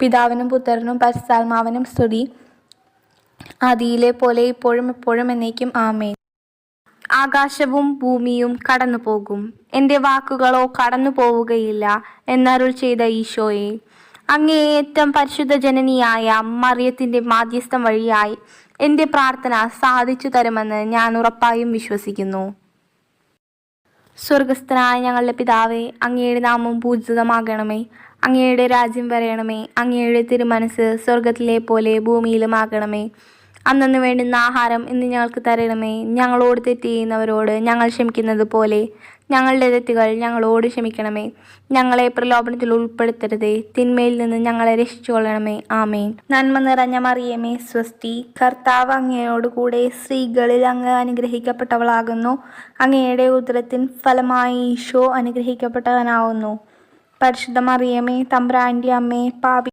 പിതാവിനും പുത്രനും പരസാത്മാവനും സ്തുതി. ആദിയിലെ പോലെ ഇപ്പോഴും എപ്പോഴും എന്നേക്കും ആമേ ആകാശവും ഭൂമിയും കടന്നു പോകും എന്റെ വാക്കുകളോ കടന്നു പോവുകയില്ല എന്നരുൾ ചെയ്ത ഈശോയെ. അങ്ങേയറ്റം പരിശുദ്ധ ജനനിയായ മറിയത്തിന്റെ മാധ്യസ്ഥം വഴിയായി എന്റെ പ്രാർത്ഥന സാധിച്ചു തരുമെന്ന് ഞാൻ ഉറപ്പായും വിശ്വസിക്കുന്നു. സ്വർഗസ്ഥനായ ഞങ്ങളുടെ പിതാവേ അങ്ങയുടെ നാമം പൂജിതമാകണമേ. അങ്ങയുടെ രാജ്യം വരയണമേ. അങ്ങയുടെ തിരുമനസ് സ്വർഗത്തിലെ പോലെ ഭൂമിയിലും ആകണമേ അന്നു വേണ്ടുന്ന ആഹാരം ഇന്ന് ഞങ്ങൾക്ക് തരണമേ. ഞങ്ങളോട് തെറ്റ് ചെയ്യുന്നവരോട് ഞങ്ങൾ ക്ഷമിക്കുന്നത് പോലെ. ഞങ്ങളുടെ തെറ്റുകൾ ഞങ്ങളോട് ക്ഷമിക്കണമേ. ഞങ്ങളെ പ്രലോഭനത്തിൽ ഉൾപ്പെടുത്തരുതേ. തിന്മയിൽ നിന്ന് ഞങ്ങളെ രക്ഷിച്ചുകൊള്ളണമേ. ആമേൻ. നന്മ നിറഞ്ഞ മറിയമേ സ്വസ്തി. കർത്താവ് അങ്ങയോട് കൂടെ സ്ത്രീകളിൽ അങ്ങ് അനുഗ്രഹിക്കപ്പെട്ടവളാകുന്നു. അങ്ങയുടെ ഉദരത്തിൻ ഫലമായി ഈശോ അനുഗ്രഹിക്കപ്പെട്ടവനാവുന്നു. പരിശുദ്ധ മറിയമേ തമ്പ്രാന്റെ അമ്മേ പാപി